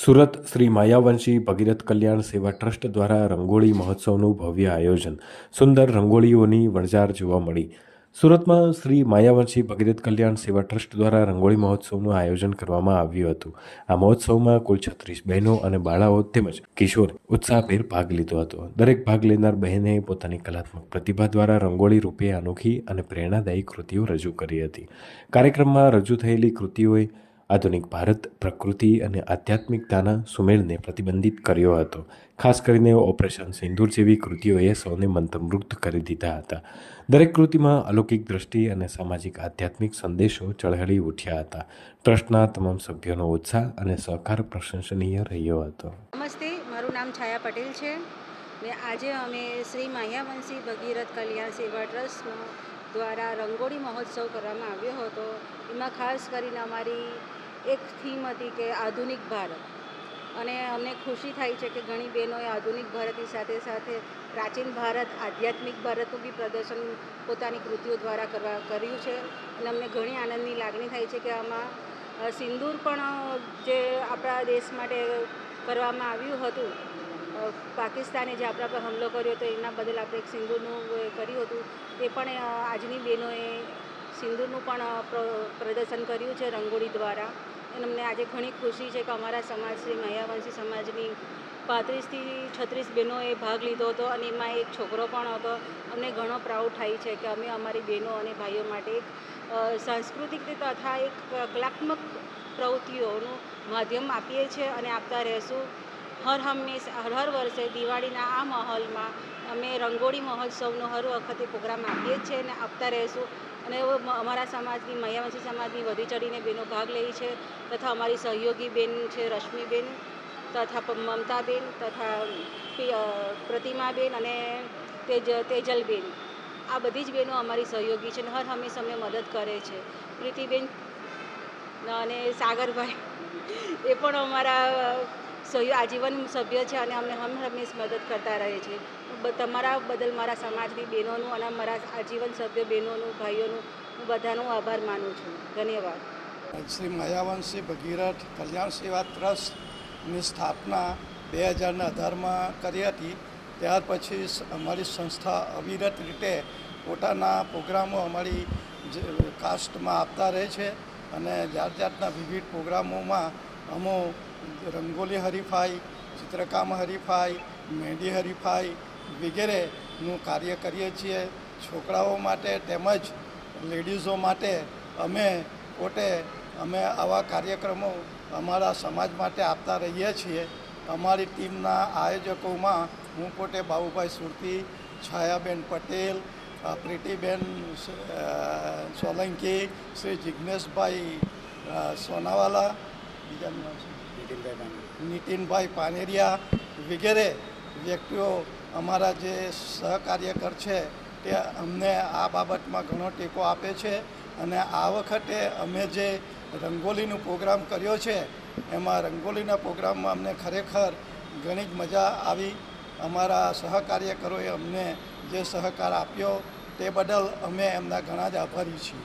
સુરત શ્રી માયાવંશી ભગીરથ કલ્યાણ સેવા ટ્રસ્ટ દ્વારા રંગોળી મહોત્સવનું ભવ્ય આયોજન. સુંદર રંગોળીઓની વણઝાર જોવા મળી. સુરતમાં શ્રી માયાવંશી ભગીરથ કલ્યાણ સેવા ટ્રસ્ટ દ્વારા રંગોળી મહોત્સવનું આયોજન કરવામાં આવ્યું હતું. આ મહોત્સવમાં કુલ છત્રીસ બહેનો અને બાળાઓ તેમજ કિશોર ઉત્સાહભેર ભાગ લીધો હતો. દરેક ભાગ લેનાર બહેને પોતાની કલાત્મક પ્રતિભા દ્વારા રંગોળી રૂપે અનોખી અને પ્રેરણાદાયી કૃતિઓ રજૂ કરી હતી. કાર્યક્રમમાં રજૂ થયેલી કૃતિઓએ આધુનિક ભારત, પ્રકૃતિ અને આધ્યાત્મિકતાના સુમેળને પ્રતિબંધિત કર્યો હતો. ખાસ કરીને ઓપરેશન સિંદૂર જેવી કૃતિઓએ સૌને મંત્રમુગ્ધ કરી દીધા હતા. દરેક કૃતિમાં અલૌકિક દ્રષ્ટિ અને સામાજિક આધ્યાત્મિક સંદેશો ચળહળી ઉઠ્યા હતા. ટ્રસ્ટના તમામ સભ્યોનો ઉત્સાહ અને સહકાર પ્રશંસનીય રહ્યો હતો. નમસ્તે, મારું નામ છાયા પટેલ છે. ને આજે અમે શ્રી માહ્યાવંશી ભગીરથ કલ્યાણ સેવા ટ્રસ્ટ દ્વારા રંગોળી મહોત્સવ કરવામાં આવ્યો હતો. એમાં ખાસ કરીને અમારી એક થીમ હતી કે આધુનિક ભારત. અને અમને ખુશી થાય છે કે ઘણી બહેનોએ આધુનિક ભારતની સાથે સાથે પ્રાચીન ભારત, આધ્યાત્મિક ભારતનું બી પ્રદર્શન પોતાની કૃતિઓ દ્વારા કરવા, કર્યું છે. અને અમને ઘણી આનંદની લાગણી થાય છે કે આમાં સિંદૂર પણ જે આપણા દેશ માટે કરવામાં આવ્યું હતું પાકિસ્તાને જે આપણા પર હુમલો કર્યો હતો, એના બદલ આપણે એક સિંદૂરનું એ કર્યું હતું તે પણ આજની બહેનોએ સિંદૂરનું પણ પ્રદર્શન કર્યું છે રંગોળી દ્વારા. અને અમને આજે ઘણી ખુશી છે કે અમારા સમાજ શ્રી મહિયાવંશી સમાજની પાંત્રીસથી છત્રીસ બહેનોએ ભાગ લીધો હતો અને એમાં એક છોકરો પણ હતો. અમને ઘણો પ્રાઉડ થાય છે કે અમે અમારી બહેનો અને ભાઈઓ માટે એક સાંસ્કૃતિક તથા એક કલાત્મક પ્રવૃત્તિઓનું માધ્યમ આપીએ છીએ અને આપતા રહેશું. હર હંમેશ, હર હર વર્ષે દિવાળીના આ માહોલમાં અમે રંગોળી મહોત્સવનો હર વખતે પ્રોગ્રામ આપીએ છીએ અને આપતા રહેશું. અને અમારા સમાજની મહ્યાવંશી સમાજની વધી ચડીને બહેનો ભાગ લે છે તથા અમારી સહયોગી બેન છે રશ્મિબેન તથા મમતાબેન તથા પ્રતિમાબેન અને તેજ, તેજલબેન. આ બધી જ બહેનો અમારી સહયોગી છે અને હર હંમેશ અમને મદદ કરે છે. પ્રીતિબેન અને સાગરભાઈ એ પણ અમારા સહયો આજીવન સભ્ય છે અને અમને હમ હંમેશ મદદ કરતા રહે છે. તમારા બદલ મારા સમાજની બહેનોનું અને મારા આજીવન સભ્ય બહેનોનું, ભાઈઓનું હું બધાનો આભાર માનું છું. ધન્યવાદ. શ્રી માયાવંશી ભગીરથ કલ્યાણ સેવા ટ્રસ્ટની સ્થાપના બે હજારના અઢારમાં કરી હતી. ત્યાર પછી અમારી સંસ્થા અવિરત રીતે પોતાના પ્રોગ્રામો અમારી કાસ્ટમાં આપતા રહે છે અને જાત જાતના વિવિધ પ્રોગ્રામોમાં અમો રંગોલી હરીફાઈ, ચિત્રકામ હરીફાઈ, મહેંદી હરીફાઈ વગેરેનું કાર્ય કરીએ છીએ. છોકરાઓ માટે તેમજ લેડીઝો માટે અમે પોતે અમે આવા કાર્યક્રમો અમારા સમાજ માટે આપતા રહીએ છીએ. અમારી ટીમના આયોજકોમાં હું પોતે બાબુભાઈ સુરતી, છાયાબેન પટેલ પ્રીતિબેન સોલંકી, શ્રી જિજ્ઞેશભાઈ સોનાવાલા બીજાનું? નીતિનભાઈ પાનેરિયા વગેરે વ્યક્તિઓ અમારા જે સહકાર્યકર છે, તે અમને આ બાબતમાં ઘણો ટેકો આપે છે અને આ વખતે અમે જે રંગોલીનો પ્રોગ્રામ કર્યો છે, એમાં રંગોલીના પ્રોગ્રામમાં અમને ખરેખર ઘણી જ મજા આવી અમારા સહકાર્યકરોએ અમને જે સહકાર આપ્યો, તે બદલ અમે એમના ઘણા જ આભારી છીએ